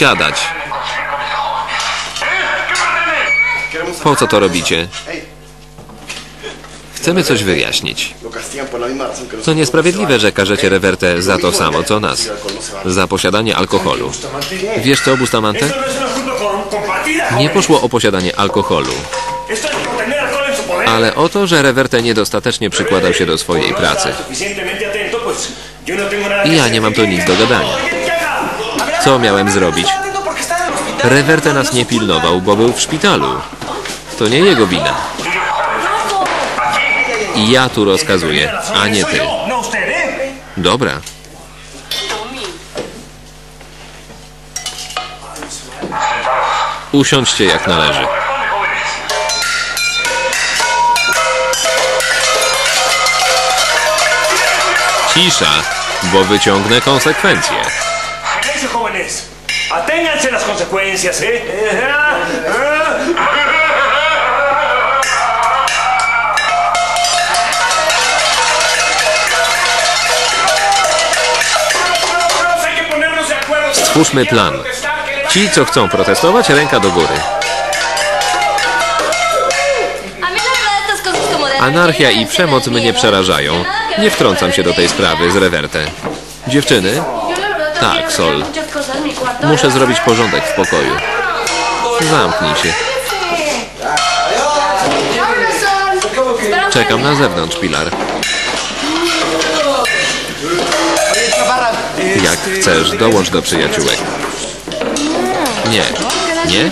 Siadać. Po co to robicie? Chcemy coś wyjaśnić. To niesprawiedliwe, że karzecie Rewertę za to samo, co nas. Za posiadanie alkoholu. Wiesz co, Bustamante? Nie poszło o posiadanie alkoholu, ale o to, że Reverte niedostatecznie przykładał się do swojej pracy. I ja nie mam tu nic do gadania. Co miałem zrobić? Reverte nas nie pilnował, bo był w szpitalu. To nie jego wina. Ja tu rozkazuję, a nie ty. Dobra. Usiądźcie jak należy. Cisza, bo wyciągnę konsekwencje. Silencio, jóvenes. Aténganse las consecuencias, ¿eh? Stwórzmy plan. Ci, co chcą protestować, ręka do góry. Anarchia i przemoc mnie przerażają. Nie wtrącam się do tej sprawy z Reverte. Dziewczyny, Tak, Sol. muszę zrobić porządek w pokoju. Zamknij się. Czekam na zewnątrz, Pilar. Jak chcesz, dołącz do przyjaciółek. Nie. Nie?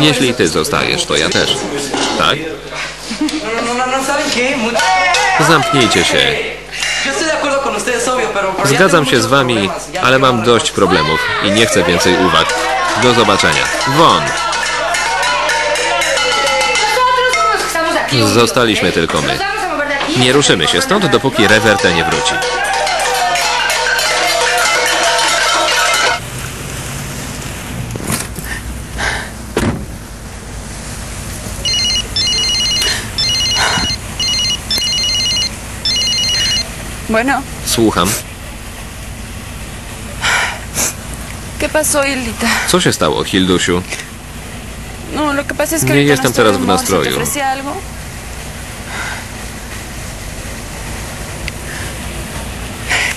Jeśli ty zostajesz, to ja też. Tak? No, no, no, Zamknijcie się. Zgadzam się z wami, ale mam dość problemów i nie chcę więcej uwag. Do zobaczenia. Won! Zostaliśmy tylko my. Nie ruszymy się stąd, dopóki Reverte nie wróci. Bueno, Słucham. ¿qué pasó, Hildita? Co się stało, Hildusiu? No, lo que pasa es que Nie jestem teraz w humor. ¿Se te nastroju. algo?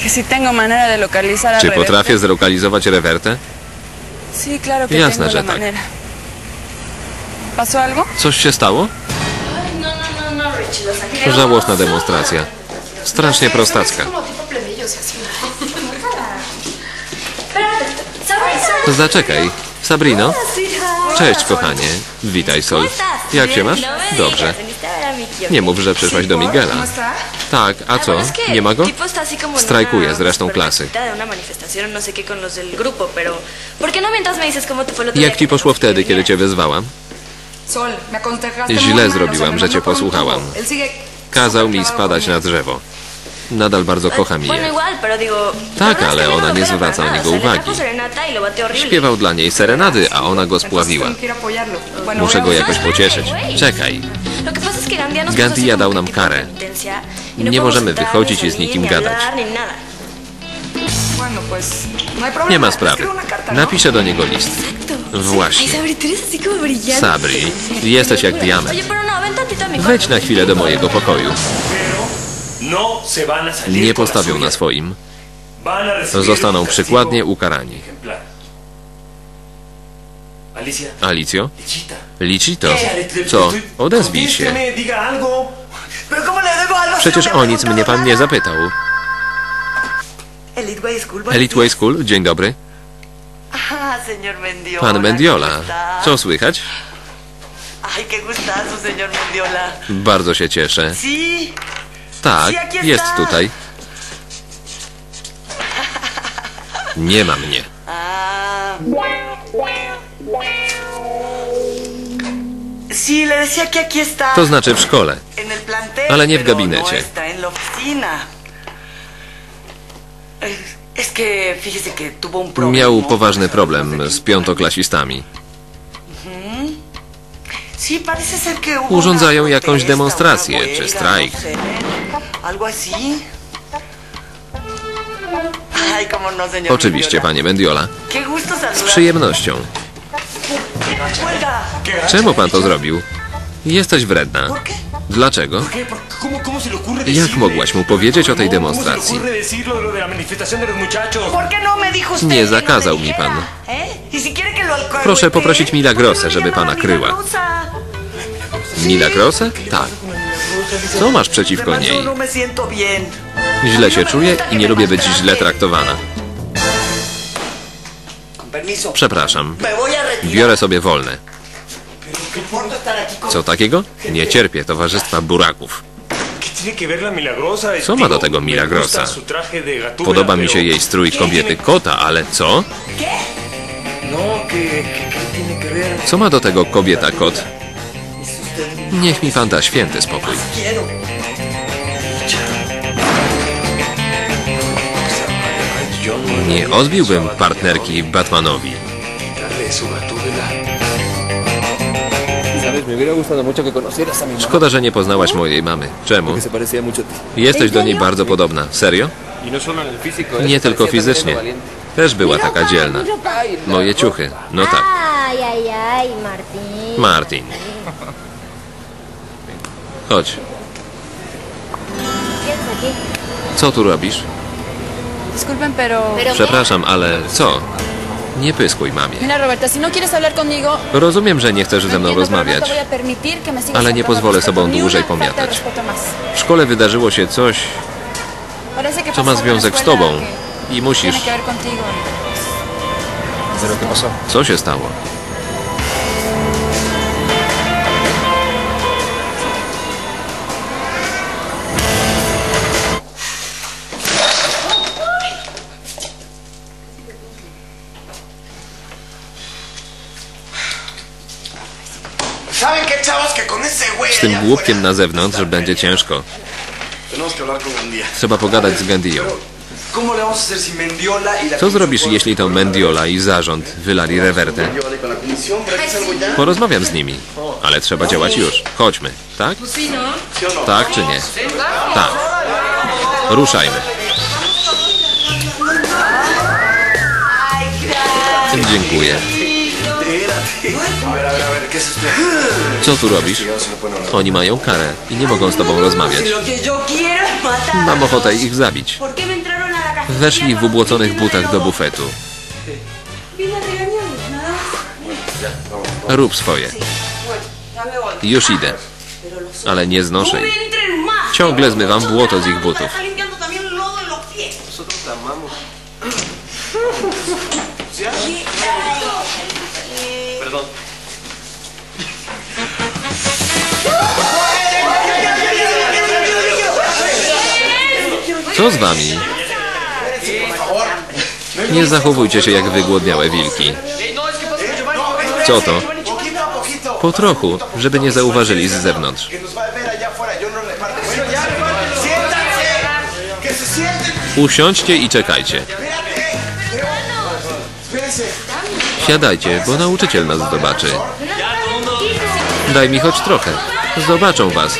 Que si tengo manera de localizar a Czy Rebeca. potrafię zlokalizować Reverte? Sí, claro que Jasne, tengo że la tak. manera. ¿Pasó algo? Coś się stało? No, no, no, no, Richie, los ángeles. Żałosna demonstracja. Strasznie prostacka. Zaczekaj. Sabrino? Cześć, kochanie. Witaj, Sol. Jak się masz? Dobrze. Nie mów, że przyszłaś do Miguela. Tak, a co? Nie ma go? Strajkuje z resztą klasy. supervisita de una manifestación, no sé qué con los del grupo, pero ¿por qué no mientras me dices cómo te fue el otro Jak ci poszło te wtedy, kiedy cię wezwałam? Źle zrobiłam, że cię posłuchałam. Kazał mi spadać na drzewo. Nadal bardzo pero digo... Tak, ale ona no nie zwraca na niego uwagi. y. Śpiewał dla niej serenady, a ona go spławiła. Muszę go jakoś pocieszyć. Czekaj. Así dał nam karę. y Nie możemy wychodzić i z nikim ni gadać. no. Nie ma sprawy. ¿no? Napiszę do niego list. Właśnie. Sabri, jesteś jak diament. No, Wejdź na chwilę do mojego pokoju. Nie con la postawią na swoim. Zostaną przykładnie ukarani. Alicjo? Licito? Co? le- Odezwij się. Przecież no me o nic mnie pan nie zapytał. Elite Way School. dzień dobry. Ah. Pan Mendiola. Co słychać? Bardzo się cieszę. Tak, jest está. tutaj. Nie ma mnie. To znaczy w szkole. Ale nie w gabinecie. No oficina. Eh. Miał poważny problem z piątoklasistami. Urządzają jakąś demonstrację una czy huelga, strajk. Algo así. No, señor. Oczywiście, panie Mendiola. Z przyjemnością. Czemu pan to zrobił? Jesteś wredna. Dlaczego? ¿Qué? ¿Por- ¿Cómo, cómo se le ocurre Jak mogłaś mu powiedzieć o tej No, ¿Cómo demonstracji? no Nie no zakazał mi pan. ¿Eh? Proszę poprosić Milagrosę, ¿por qué no żeby pana kryła. Milagrosa? Milagrosę? Tak. Co masz przeciwko niej? Źle się czuję i nie lubię być źle traktowana. Przepraszam. Biorę sobie wolne. Co takiego? Nie cierpię towarzystwa buraków. Co ma do tego Milagrosa? Podoba mi się jej strój ¿qué kobiety kota, ale co? Co ma do tego kobieta kot? Niech mi pan da święty spokój. Nie odbiłbym partnerki Batmanowi. Szkoda, że nie poznałaś mojej mamy. Czemu? Jesteś do niej bardzo podobna. Serio? Nie tylko fizycznie. Też była taka dzielna. Moje ciuchy. No tak. Martin. Chodź. Co tu robisz? Disculpen, pero... Pero Przepraszam, ale co? Nie pyskuj mamie. Mira, Roberta, si no quieres hablar conmigo... Rozumiem, że nie chcesz ze mną no rozmawiać. Ale nie pozwolę sobą dłużej pomiatać. W szkole wydarzyło się coś, co ma związek z tobą. I musisz... Co się stało? Z tym głupkiem na zewnątrz będzie ciężko. Trzeba pogadać z Gandią. ¿Cómo le vamos a hacer si Mendiola y Co zrobisz, jeśli to Mendiola i zarząd wylali salga ya. Porozmawiam z nimi, ale trzeba działać już. Chodźmy, tak? ¿Sí o no? Tak czy nie? Tak. Ruszajmy. Dziękuję. A ver, a ver, a ver, ¿qué es usted? Co tu robisz? Oni mają karę i nie mogą z tobą rozmawiać. Es matar. Mam ochotę ich zabić. Weszli w ubłoconych butach do bufetu. Regañarlos, nada. Rób swoje. Już idę. Ale nie znoszę No ich. Ciągle zmywam błoto z ich butów. Z wami? Nie zachowujcie się jak wygłodniałe wilki. Co to? Po trochu, żeby nie zauważyli z zewnątrz. Usiądźcie i czekajcie. Siadajcie, bo nauczyciel nas zobaczy. Daj mi choć trochę. Zobaczą was.